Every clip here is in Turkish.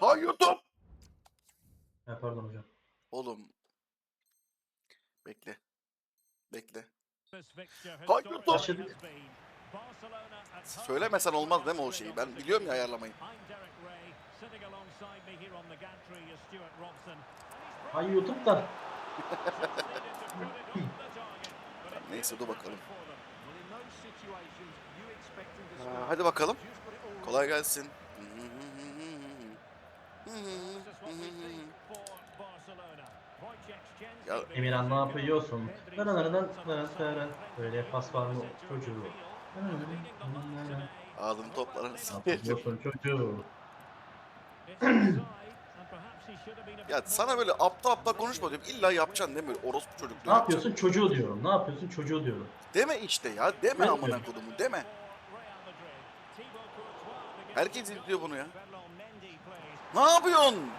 Hayır top. Ha, pardon hocam. Oğlum. Bekle. Bekle. Hayır. Başladık. Söylemesen olmaz değil mi o şeyi? Ben biliyorum ya ayarlamayı. Ay YouTube da. Neyse dur bakalım. Aa, hadi bakalım. Kolay gelsin. Ya Emirhan ne yapıyorsun? Böyle pas var mı çocuğu? Ne sikeyim. yapıyorsun çocuğu? Ya sana böyle aptal aptal konuşma diyorum. İlla yapacaksın değil mi? Orospu çocuk. Ne yapıyorsun çocuğu diyorum. Ne yapıyorsun çocuğu diyorum. Deme işte ya. Deme Ne amına diyorum? kodumu. Deme. Herkes izliyor bunu ya. Ne yapıyorsun?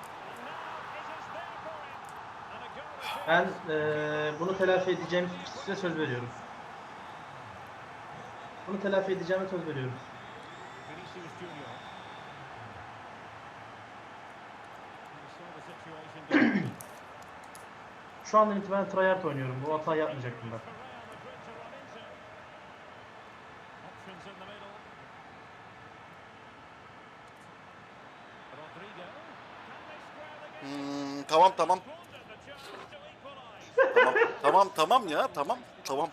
Ben eee bunu telafi edeceğim size söz veriyorum. Bunu telafi edeceğime söz veriyorum. Şu andan itibaren tryhard oynuyorum. Bu hata yapmayacaktım ben. Tamam tamam. Tamam tamam tamam ya tamam tamam.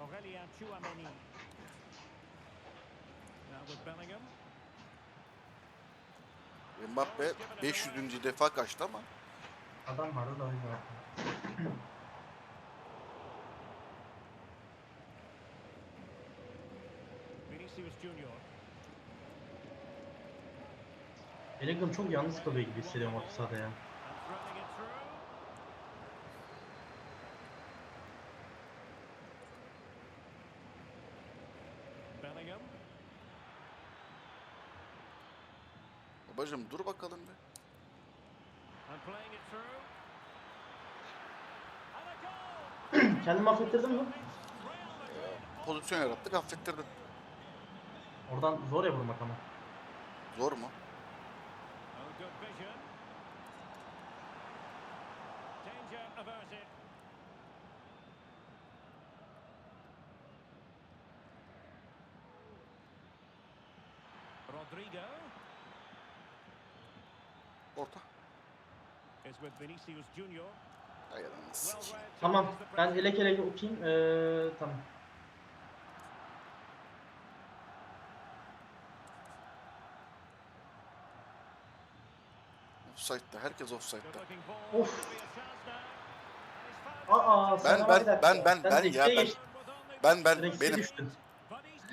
Aurelien Chouameni. Now with Bellingham. Mbappe 500. defa kaçtı ama Adam vardı da oynuyor. Vinicius Junior. Bellingham çok yalnız kalıyor gibi hissediyorum orta sahada ya. Bellingham. Babacım dur bakalım be. Kendimi affettirdin mi? Pozisyon yarattık affettirdin. Oradan zor ya vurmak ama. Zor mu? Danger averted. Orta. Hayır anasını. Tamam. Ben elek elek okuyayım. Ee, tamam. Offside'da. Herkes offside'da. Of. Aa, Ben- ben- ben- ben- ben direksiye ya, ben- Ben ben benim.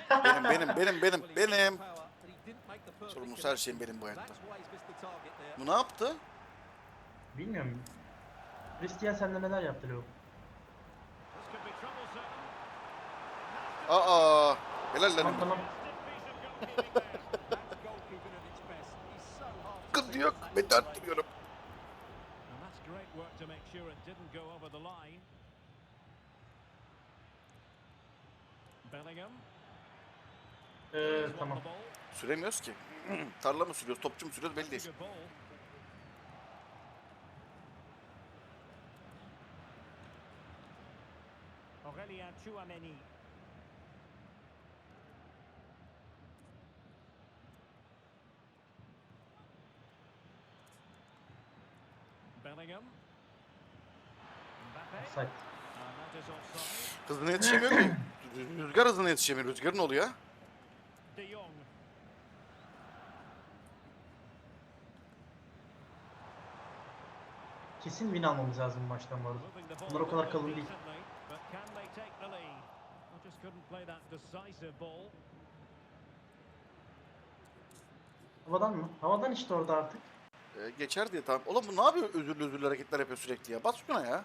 Benim benim benim benim benim. Sorumlusu her şeyin benim bu hayatta. Bu ne yaptı? Bilmiyorum. Christian sende neler yaptı Leo? Aa, helal Tamam lan. tamam. There. Sıkıntı yok. Ben de arttırıyorum. Ee, tamam. Süremiyoruz ki. Tarla mı sürüyoruz, topçu mu sürüyoruz belli değil. Aurelien Chouameni. Bellingham. Mbappe. Offside. Hızına yetişemiyor ki. Rüzgar hızına yetişemiyor. Rüzgar ne oluyor? De Jong. Kesin win almamız lazım bu maçtan bu arada. Bunlar o kadar kalın değil. Couldn't play that decisive ball. Havadan mı? Havadan işte orada artık. Ee, geçer diye tamam. Oğlum bu ne yapıyor? Özürlü özürlü hareketler yapıyor sürekli ya. Bas şuna ya.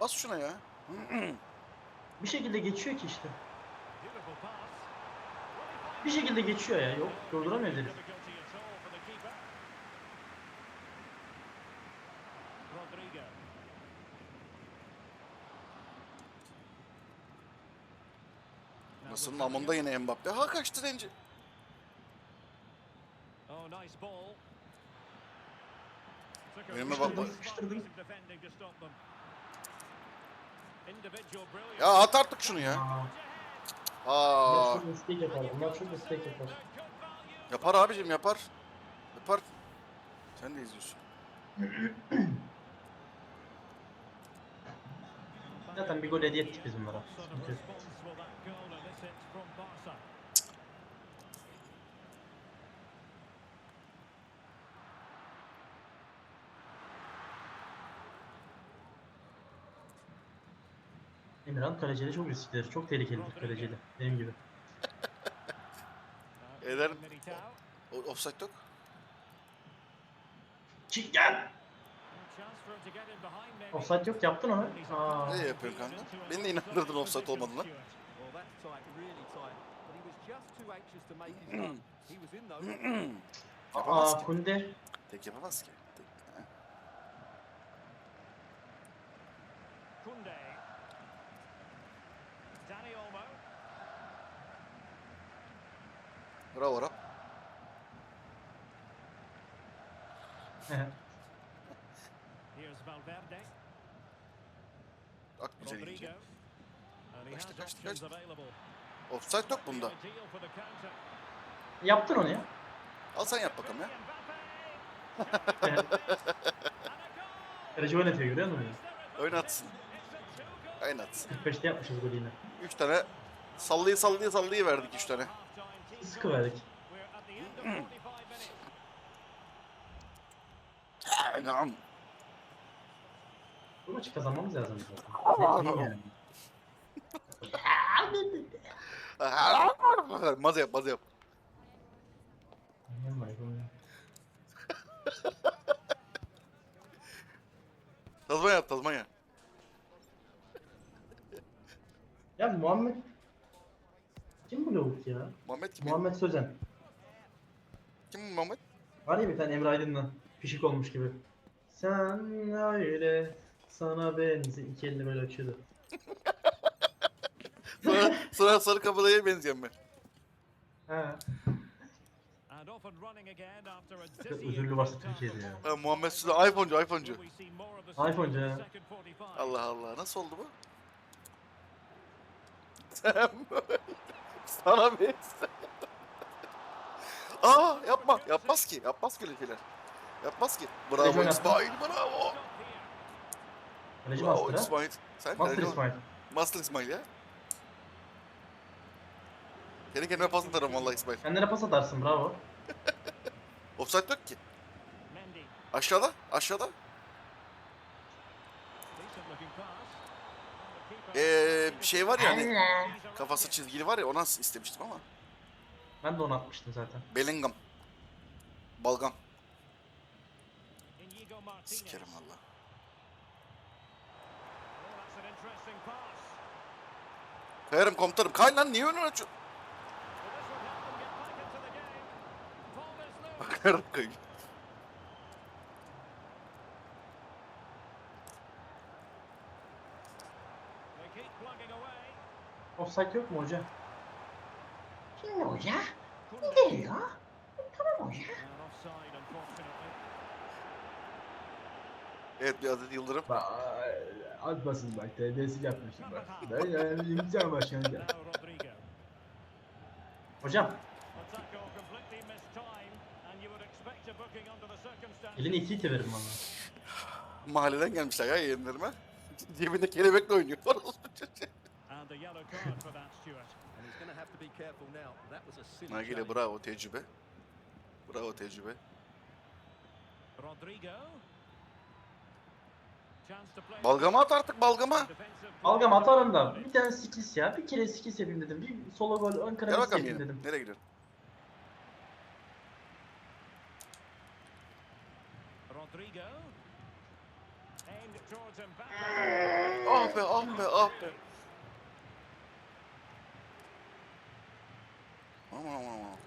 Bas şuna ya. Bir şekilde geçiyor ki işte. Bir şekilde geçiyor ya. Yok durduramıyor herif. Rafinha. namında yine Mbappe. Ha kaçtı Renci. Oh, nice ball. Took a Önüme bak. Ya at artık şunu ya. Aa, bunlar çok yapar. yapar abicim yapar. Yapar. Sen de izliyorsun. Zaten bir gol hediye ettik biz bunlara. Emirhan kaleciyle çok risklidir. Çok tehlikelidir kaleciyle. Benim gibi. Eder. Offside yok. Çık gel. Offside yok yaptın onu. Aa. Ne yapıyorsun kanka? Beni de inandırdın offside olmadığına. Aa ki. Kunde. Tek yapamaz ki. Tek. Kunde. Dani Olmo. Bravo Rab. Here's Valverde. Ak güzel Rodrigo. ince. And he Kaçtı, kaçtı, kaçtı. Offside yok bunda. Yaptın onu ya. Al sen yap bakalım ya. Kaleci oynatıyor görüyor musun? Oynatsın. Oynatsın. 45'te yapmışız golü yine. Üç tane sallıyı sallıyı sallıyı verdik üç tane. half-time team Sıkı verdik. We're at the end of 45 minutes. Anam. Bu maçı kazanmamız lazım zaten. Ne- ne yani? Maz yap maz yap. Tazmanya yap Tazmanya. Ya Muhammed kim bu lavuk ya? Muhammed kim? Muhammed Sözen. Kim bu Muhammed? Var ya bir tane Emre Aydın'la pişik olmuş gibi. Sen öyle sana benzi iki elini böyle açıyordu. Sonra, sonra sarı kabadaya benziyorum ben. Ha. First half Türkiye'de ya. Ha, Muhammed Suda iPhone'cu iPhone'cu. İPhone'cu in ya. the second 45? Allah Allah nasıl oldu bu? Böyle- sana benziyor. Aa yapma yapmaz ki yapmaz ki öyle şeyler. Yapmaz ki. Bravo Recep İsmail bravo. Kaleci Bravo Master ha. İsmail. Sen Master Recep- İsmail. Master İsmail ya. Kendi kendime pas atarım vallahi İsmail. Kendine pas atarsın bravo. Offside yok ki. Aşağıda aşağıda. Ee, bir şey var ya hani kafası çizgili var ya ona istemiştim ama. Ben de onu atmıştım zaten. Bellingham. Balgam. Sikerim valla. Kayarım komutanım. Kay lan niye önünü açıyorsun? Well, this Offside yok mu hoca? Şimdi hoca? Kunde. ya? Tamam hoca. Evet bir adet Yıldırım. Atmasın bak terbiyesiz yapmışsın bak. Ben yani imkan başkanı Rodrigo. Hocam elini iki ite verin bana. Mahalleden gelmişler ya yeğenlerime. Cebinde kelebekle oynuyor. Nagile bravo tecrübe. Bravo tecrübe. Balgama at artık balgama. Defensive Balgam play. atarım da bir tane skills ya. Bir kere skills yapayım dedim. Bir sola gol ön bakalım yapayım yine. dedim. Nereye gidiyorsun? Rodrigo. Aimed towards Mbappe. Ah be ah be ah be. Aman aman aman.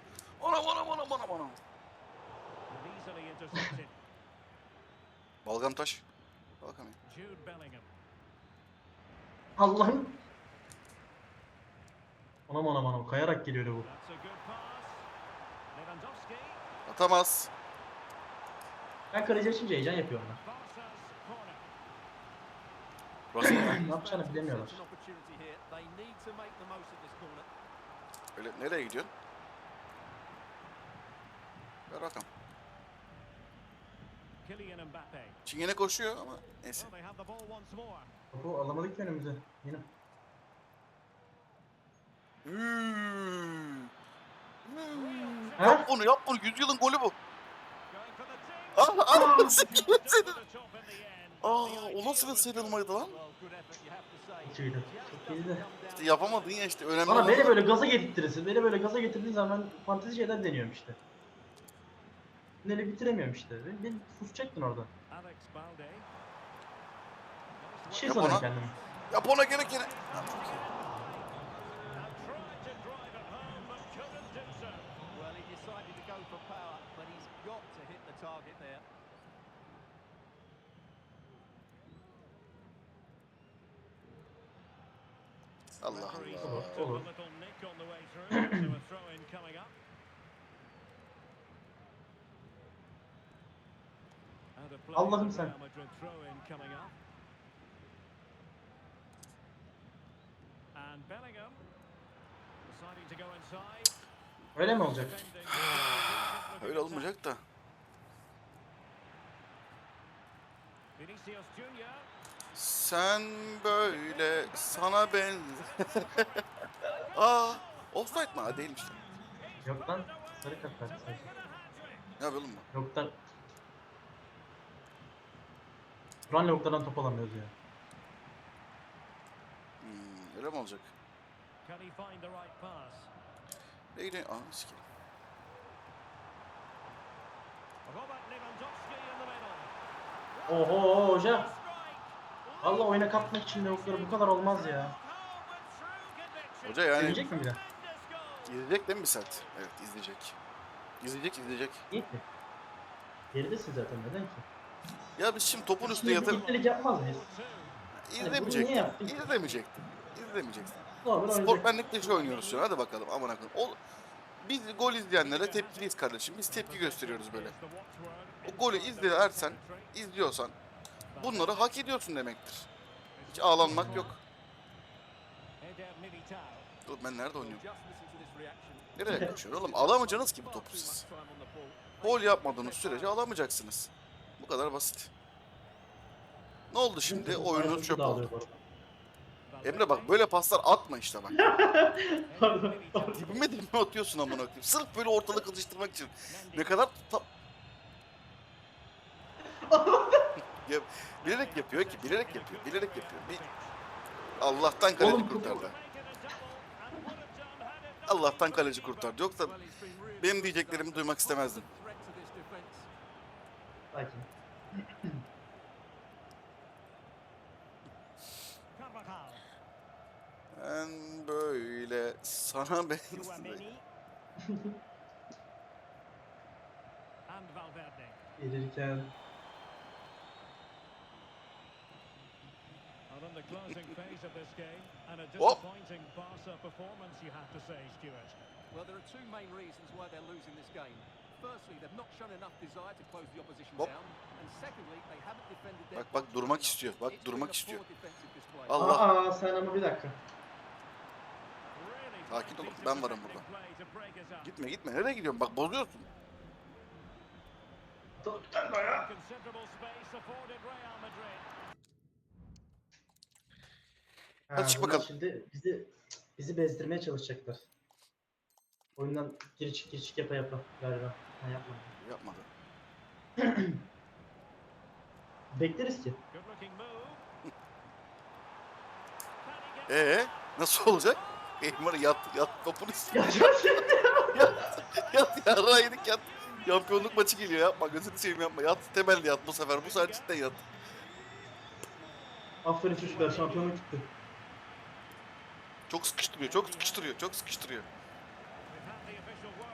aman aman aman aman. And easily intercepted. Balgam taş. Bellingham. Allah'ım. Anam anam anam kayarak geliyor bu. Atamaz. Ben kaleci açınca heyecan corner. Burası Ne yapacağını bilemiyorlar. Öyle nereye gidiyorsun? Ver bakalım. Çingene koşuyor ama neyse. Topu alamadık ki önümüze. Yine. Hmm. Hmm. Yap bunu yap bunu. Yüzyılın golü bu. Ah anasını sikeyim Over seni. Aa o nasıl bir sıyrılmaydı lan? Çok iyiydi. Çok iyiydi. İşte yapamadın ya işte önemli Bana beni böyle gaza getirtirsin. Beni böyle gaza getirdiğin zaman ben fantezi şeyler deniyorum işte. Finali bitiremiyorum işte. Beni susacaktın orada. Bir şey Yap sanıyorum kendimi. Yap ona. Ha, çok iyi. And tried to drive go inside. Öyle mi olacak? Öyle olmayacak da. Sen böyle sana ben. Aa, offside? Ha değilmiş. Yok lan. Sarı kart. Ne yapalım mı? Yoktan... Buran lavuklardan top alamıyoruz ya. Hmm, öyle mi olacak? Pass? Neydi? Aa, sikeyim. Robert Lewandowski in the middle. Oho hoca. Allah oyuna katmak için lavukları bu kadar olmaz ya. Hoca yani Gelecek mi bir goal. izleyecek değil mi bir saat? Evet izleyecek. İzleyecek izleyecek. İyi ki. Geridesin zaten neden ki? Ya biz şimdi topun üstüne yatıp iptelik yapmaz mıyız? İzlemeyecektin. İzlemeyecektin. Normal oynayacak. Sportmenlikte şu oynuyoruz şu an. Hadi bakalım aman akıllı. O, biz gol izleyenlere tepkiliyiz kardeşim. Biz tepki gösteriyoruz böyle. O golü izlersen, izliyorsan bunları hak ediyorsun demektir. Hiç ağlanmak yok. Dur ben nerede oynuyorum? Nereye koşuyor oğlum? Alamayacaksınız ki bu topu siz. Gol yapmadığınız sürece alamayacaksınız. Bu kadar basit. Ne oldu şimdi? Oyununuz çöp oldu. Emre bak böyle paslar atma işte bak. Pardon, pardon. Dibime dibime atıyorsun amına koyayım. Sırf böyle ortalık kızıştırmak için. Ne kadar ta- ya, bilerek yapıyor ki, bilerek yapıyor, bilerek yapıyor. Bir Allah'tan kaleci Oğlum, kurtardı. Allah'tan kaleci kurtardı. Yoksa benim diyeceklerimi duymak istemezdim. threat enough desire to close the opposition Hop. down. And secondly, they haven't defended their Bak bak durmak istiyor. Bak durmak istiyor. Allah. Aa sen ama bir dakika. Sakin decent ben varım burada. Gitme gitme. Nereye gidiyorsun? Bak bozuyorsun. Madrid. Ha, Hadi çık bakalım. Şimdi bizi bizi bezdirmeye çalışacaklar. Oyundan geri çık geri çık yapa yapa galiba. Ha yapma. Yapmadı. Bekleriz ki. Ee nasıl olacak? Eymar yat yat topunu istiyor. Ya yat yarrağı yedik yat. Şampiyonluk maçı geliyor yapma gözünü seveyim yapma. Yat temelli yat bu sefer. Bu sefer cidden yat. Aferin çocuklar şampiyonluk gitti. Çok sıkıştırıyor, çok sıkıştırıyor, çok sıkıştırıyor.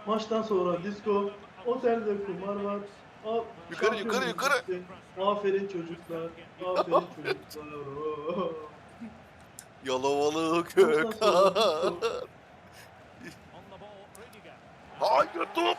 Maçtan sonra disco, otelde kumar var. A- Yukarı, yukarı, şampiyonluk yukarı. bitti. Aferin çocuklar. Aferin çocuklar. Yalovalı Gökhan. Hayır top.